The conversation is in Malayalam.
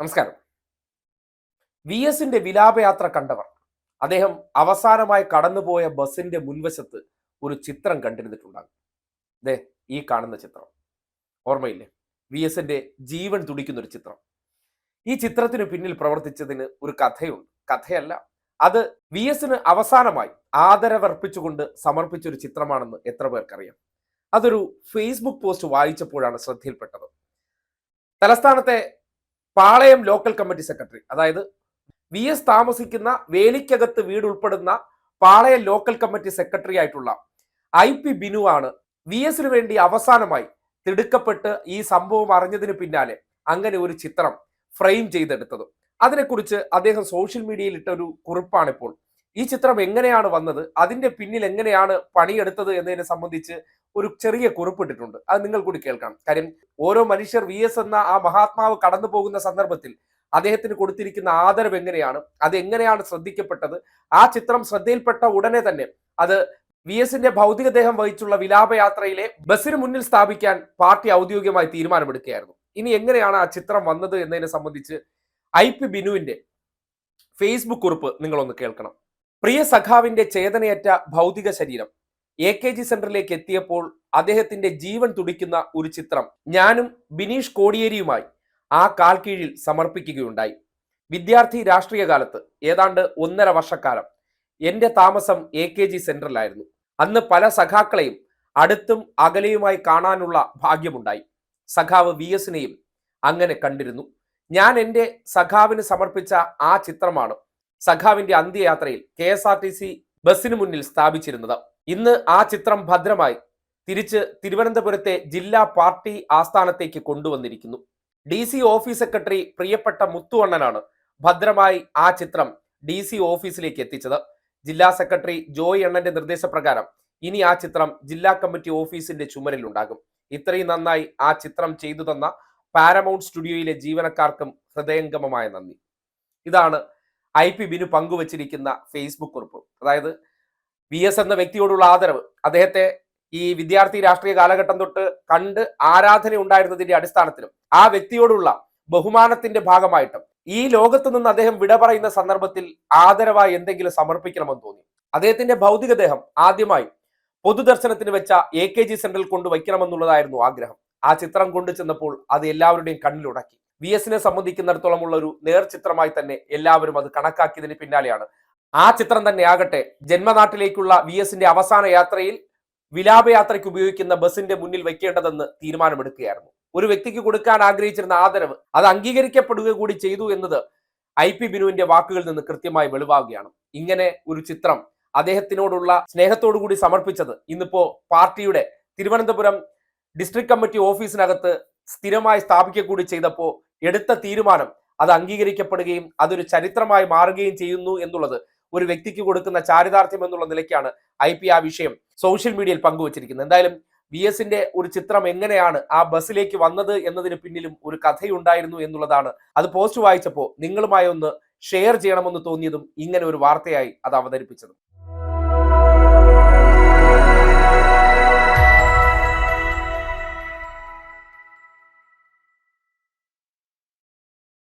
നമസ്കാരം. വി എസിന്റെ വിലാപയാത്ര കണ്ടവർ. അദ്ദേഹം അവസാനമായി കടന്നുപോയ ബസിന്റെ മുൻവശത്ത് ഒരു ചിത്രം കണ്ടിരുന്നിട്ടുണ്ടാകും. ദേ ഈ കാണുന്ന ചിത്രം. ഓർമ്മയില്ലേ? വി എസിന്റെ ജീവൻ തുടിക്കുന്ന ഒരു ചിത്രം. ഈ ചിത്രത്തിന് പിന്നിൽ പ്രവർത്തിച്ചതിന് ഒരു കഥയുണ്ട്. കഥയല്ല അത് വി എസിന് അവസാനമായി ആദരവർപ്പിച്ചുകൊണ്ട് സമർപ്പിച്ച ഒരു ചിത്രമാണെന്ന് എത്ര പേർക്കറിയാം. അതൊരു ഫേസ്ബുക്ക് പോസ്റ്റ് വായിച്ചപ്പോഴാണ് ശ്രദ്ധയിൽപ്പെട്ടത്. തലസ്ഥാനത്തെ പാളയം ലോക്കൽ കമ്മിറ്റി സെക്രട്ടറി അതായത് വി എസ് താമസിക്കുന്ന വേലിക്കകത്ത് വീട് ഉൾപ്പെടുന്ന പാളയം ലോക്കൽ കമ്മിറ്റി സെക്രട്ടറി ആയിട്ടുള്ള ഐ പി ബിനു ആണ് വി എസിന് വേണ്ടി അവസാനമായി തിടുക്കപ്പെട്ട് ഈ സംഭവം അറിഞ്ഞതിന് പിന്നാലെ അങ്ങനെ ഒരു ചിത്രം ഫ്രെയിം ചെയ്തെടുത്തത്. അതിനെക്കുറിച്ച് അദ്ദേഹം സോഷ്യൽ മീഡിയയിൽ ഇട്ട ഒരു കുറിപ്പാണിപ്പോൾ ഈ ചിത്രം എങ്ങനെയാണ് വന്നത്? അതിന്റെ പിന്നിൽ എങ്ങനെയാണ് പണിയെടുത്തത് എന്നതിനെ സംബന്ധിച്ച് ഒരു ചെറിയ കുറിപ്പിട്ടിട്ടുണ്ട്. അത് നിങ്ങൾ കൂടി കേൾക്കണം. കാര്യം ഓരോ മനുഷ്യർ വി എസ് എന്ന ആ മഹാത്മാവ് കടന്നു പോകുന്ന സന്ദർഭത്തിൽ അദ്ദേഹത്തിന് കൊടുത്തിരിക്കുന്ന ആദരവ് എങ്ങനെയാണ്? അത് എങ്ങനെയാണ് ശ്രദ്ധിക്കപ്പെട്ടത്? ആ ചിത്രം ശ്രദ്ധയിൽപ്പെട്ട ഉടനെ തന്നെ അത് വി എസിന്റെ ഭൗതികദേഹം വഹിച്ചുള്ള വിലാപയാത്രയിലെ ബസ്സിന് മുന്നിൽ സ്ഥാപിക്കാൻ പാർട്ടി ഔദ്യോഗികമായി തീരുമാനമെടുക്കുകയായിരുന്നു. ഇനി എങ്ങനെയാണ് ആ ചിത്രം വന്നത് എന്നതിനെ സംബന്ധിച്ച് ഐ പി ബിനുവിന്റെ ഫേസ്ബുക്ക് കുറിപ്പ് നിങ്ങളൊന്ന് കേൾക്കണം. പ്രിയ സഖാവിന്റെ ചേതനയറ്റ ഭൗതിക ശരീരം. എ കെ ജി സെന്ററിലേക്ക് എത്തിയപ്പോൾ അദ്ദേഹത്തിന്റെ ജീവൻ തുടിക്കുന്ന ഒരു ചിത്രം ഞാനും ബിനീഷ് കോടിയേരിയുമായി ആ കാൽ കീഴിൽ സമർപ്പിക്കുകയുണ്ടായി. വിദ്യാർത്ഥി രാഷ്ട്രീയ കാലത്ത് ഏതാണ്ട് ഒന്നര വർഷക്കാലം എന്റെ താമസം എ കെ ജി സെന്ററിലായിരുന്നു അന്ന് പല സഖാക്കളെയും അടുത്തും അകലെയുമായി കാണാനുള്ള ഭാഗ്യമുണ്ടായി. സഖാവ് വി എസിനെയും അങ്ങനെ കണ്ടിരുന്നു. ഞാൻ എന്റെ സഖാവിന് സമർപ്പിച്ച ആ ചിത്രമാണ് സഖാവിന്റെ അന്ത്യയാത്രയിൽ K S R T C ബസ്സിന് മുന്നിൽ സ്ഥാപിച്ചിരുന്നത്. ഇന്ന് ആ ചിത്രം ഭദ്രമായി തിരിച്ച് തിരുവനന്തപുരത്തെ ജില്ലാ പാർട്ടി ആസ്ഥാനത്തേക്ക് കൊണ്ടുവന്നിരിക്കുന്നു. ഡി സി ഓഫീസ് സെക്രട്ടറി പ്രിയപ്പെട്ട മുത്തുവണ്ണനാണ് ഭദ്രമായി ആ ചിത്രം ഡി സി ഓഫീസിലേക്ക് എത്തിച്ചത്. ജില്ലാ സെക്രട്ടറി ജോയ് എണ്ണന്റെ നിർദ്ദേശപ്രകാരം ഇനി ആ ചിത്രം ജില്ലാ കമ്മിറ്റി ഓഫീസിന്റെ ചുമരിലുണ്ടാകും. ഇത്രയും നന്നായി ആ ചിത്രം ചെയ്തു തന്ന പാരമൗണ്ട് സ്റ്റുഡിയോയിലെ ജീവനക്കാർക്കും ഹൃദയംഗമമായ നന്ദി. ഇതാണ് ഐ പി ബിനു പങ്കുവച്ചിരിക്കുന്ന ഫേസ്ബുക്ക് കുറിപ്പ്. അതായത് വി എസ് എന്ന വ്യക്തിയോടുള്ള ആദരവ്. അദ്ദേഹത്തെ ഈ വിദ്യാർത്ഥി രാഷ്ട്രീയ കാലഘട്ടം തൊട്ട് കണ്ട് ആരാധന ഉണ്ടായിരുന്നതിന്റെ അടിസ്ഥാനത്തിലും ആ വ്യക്തിയോടുള്ള ബഹുമാനത്തിന്റെ ഭാഗമായിട്ടും ഈ ലോകത്ത് നിന്ന് അദ്ദേഹം വിട പറയുന്ന സന്ദർഭത്തിൽ ആദരവായി എന്തെങ്കിലും സമർപ്പിക്കണമെന്ന് തോന്നി. അദ്ദേഹത്തിന്റെ ഭൗതികദേഹം ആദ്യമായി പൊതുദർശനത്തിന് വെച്ച എ കെ ജി സെന്ററിൽ കൊണ്ട് വയ്ക്കണമെന്നുള്ളതായിരുന്നു ആഗ്രഹം. ആ ചിത്രം കൊണ്ടു ചെന്നപ്പോൾ അത് എല്ലാവരുടെയും കണ്ണിലുടക്കി. വി എസിനെ സംബന്ധിക്കുന്നിടത്തോളം ഉള്ള ഒരു നേർചിത്രമായി തന്നെ എല്ലാവരും അത് കണക്കാക്കിയതിന് പിന്നാലെയാണ് ആ ചിത്രം തന്നെ ആകട്ടെ. ജന്മനാട്ടിലേക്കുള്ള വി എസിന്റെ അവസാന യാത്രയിൽ വിലാപയാത്രയ്ക്ക് ഉപയോഗിക്കുന്ന ബസിന്റെ മുന്നിൽ വെക്കേണ്ടതെന്ന് തീരുമാനമെടുക്കുകയായിരുന്നു. ഒരു വ്യക്തിക്ക് കൊടുക്കാൻ ആഗ്രഹിച്ചിരുന്ന ആദരവ് അത് അംഗീകരിക്കപ്പെടുക കൂടി ചെയ്തു എന്നത് ഐ പി ബിനുവിന്റെ വാക്കുകളിൽ നിന്ന് കൃത്യമായി വെളിവാകുകയാണ്. ഇങ്ങനെ ഒരു ചിത്രം അദ്ദേഹത്തിനോടുള്ള സ്നേഹത്തോടു കൂടി സമർപ്പിച്ചത് ഇന്നിപ്പോ പാർട്ടിയുടെ തിരുവനന്തപുരം ഡിസ്ട്രിക്ട് കമ്മിറ്റി ഓഫീസിനകത്ത് സ്ഥിരമായി സ്ഥാപിക്കുക കൂടി ചെയ്തപ്പോൾ എടുത്ത തീരുമാനം അത് അംഗീകരിക്കപ്പെടുകയും അതൊരു ചരിത്രമായി മാറുകയും ചെയ്യുന്നു എന്നുള്ളത് ഒരു വ്യക്തിക്ക് കൊടുക്കുന്ന ചാരിതാർത്ഥ്യം എന്നുള്ള നിലയ്ക്കാണ് ഐ പി ആ വിഷയം സോഷ്യൽ മീഡിയയിൽ പങ്കുവച്ചിരിക്കുന്നത്. എന്തായാലും വി എസിന്റെ ഒരു ചിത്രം എങ്ങനെയാണ് ആ ബസ്സിലേക്ക് വന്നത് എന്നതിന് പിന്നിലും ഒരു കഥയുണ്ടായിരുന്നു എന്നുള്ളതാണ്. അത് പോസ്റ്റ് വായിച്ചപ്പോൾ നിങ്ങളുമായി ഒന്ന് ഷെയർ ചെയ്യണമെന്ന് തോന്നിയതും ഇങ്ങനെ ഒരു വാർത്തയായി അത് അവതരിപ്പിച്ചതും.